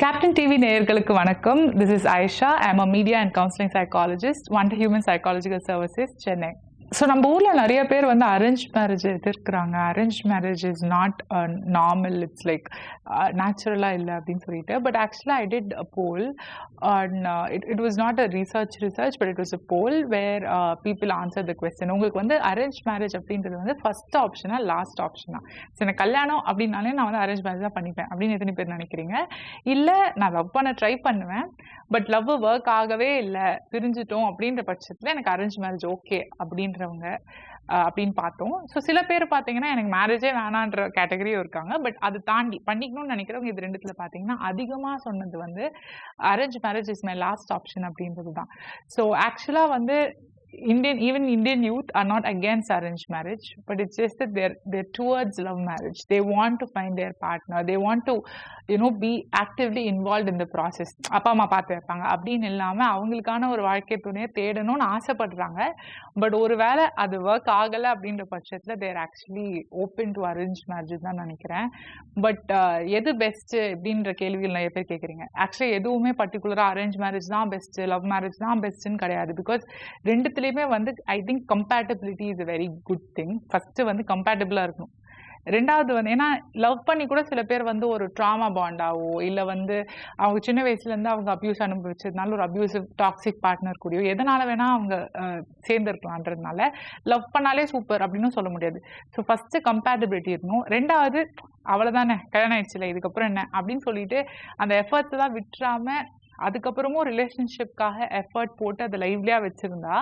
Captain TV நேயர்களுக்கு வணக்கம். This is Aisha I'm a media and counselling psychologist one human psychological services Chennai so நம்ம ஊரில் நிறைய பேர் வந்து arrange marriage எதிர்க்கிறாங்க. Arrange marriage is not normal it's like நேச்சுரலாக இல்லை அப்படின்னு சொல்லிட்டு. பட் ஆக்சுவலாக I did a poll and it it was not a research research but it was a poll where people answer the question உங்களுக்கு வந்து arrange marriage அப்படின்றது வந்து first ஆப்ஷனாக லாஸ்ட் ஆப்ஷனாக சரி எனக்கு கல்யாணம் அப்படின்னாலே நான் வந்து அரேஞ்ச் மேரேஜ் தான் பண்ணிப்பேன் அப்படின்னு எத்தனை பேர் நினைக்கிறீங்க? இல்லை நான் லவ் பண்ண ட்ரை பண்ணுவேன். பட் லவ் ஒர்க் ஆகவே இல்லை. பிரிஞ்சிட்டோம் அப்படின்ற பட்சத்தில் எனக்கு அரேஞ்ச் மேரேஜ் ஓகே அப்படின்றவங்க அப்படின்னு பார்த்தோம். ஸோ சில பேர் பார்த்தீங்கன்னா எனக்கு மேரேஜே வேணான்ற கேட்டகரியும் இருக்காங்க. பட் அது தாண்டி பண்ணிக்கணும்னு நினைக்கிறவங்க இது ரெண்டுத்தில் பார்த்தீங்கன்னா அதிகமாக சொன்னது வந்து arrange marriage is my last option அப்படின்றது தான் ஸோ ஆக்சுவலாக வந்து Indian, even Indian youth are not against arranged marriage, but it's just that they're they're towards love marriage. They want to find their partner. They want to, you know, be actively involved in the process. அப்பா அம்மா பார்த்து வைப்பாங்க அப்படின்னு இல்லாமல் அவங்களுக்கான ஒரு வாழ்க்கை துணையை தேடணும்னு ஆசைப்படுறாங்க பட் ஒருவேளை அது ஒர்க் ஆகலை அப்படின்ற பட்சத்தில் there actually open to arrange marriage தான் நினைக்கிறேன் பட் uh, எது பெஸ்ட்டு அப்படின்ற கேள்விகள் நிறைய பேர் கேட்குறீங்க ஆக்சுவலி எதுவுமே பர்டிகுலராக அரேஞ்ச் மேரேஜ் தான் பெஸ்ட்டு லவ் மேரேஜ் தான் பெஸ்ட்டுன்னு கிடையாது பிகாஸ் ரெண்டுத்துலேயுமே வந்து I think compatibility is a very good thing first வந்து கம்பேட்டபிளாக இருக்கணும். ரெண்டாவது வந்து ஏன்னா லவ் பண்ணி கூட சில பேர் வந்து ஒரு ட்ராமா பாண்டாவோ இல்லை வந்து அவங்க சின்ன வயசுலேருந்து அவங்க அப்யூஸ் அனுபவிச்சதுனால ஒரு அப்யூசிவ் டாக்ஸிக் பார்ட்னர் கூடயோ எதனால வேணால் அவங்க சேர்ந்துருக்கலான்றதுனால லவ் பண்ணாலே சூப்பர் அப்படின்னு சொல்ல முடியாது. ஸோ ஃபஸ்ட்டு கம்பேட்டபிலிட்டி இருக்கணும். ரெண்டாவது அவ்வளோதானே கல்யாணம் ஆயிடுச்சுல இதுக்கப்புறம் என்ன? அப்படின்னு சொல்லிட்டு அந்த எஃபர்ட்ஸ் தான் விட்டுறாம அதுக்கப்புறமும் ரிலேஷன்ஷிப்காக எஃபர்ட் போட்டு அதை லைவ்லியாக வச்சுருந்தா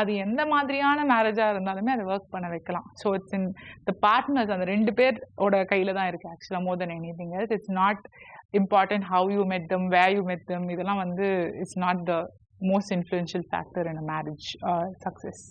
அது எந்த மாதிரியான மேரேஜாக இருந்தாலுமே அதை ஒர்க் பண்ண வைக்கலாம். So it's in the partners அந்த ரெண்டு பேரோட கையில் தான் இருக்குது ஆக்சுவலாக more then anything else it's not important how you met them way you met them இதெல்லாம் வந்து it's not the most influential factor in a marriage success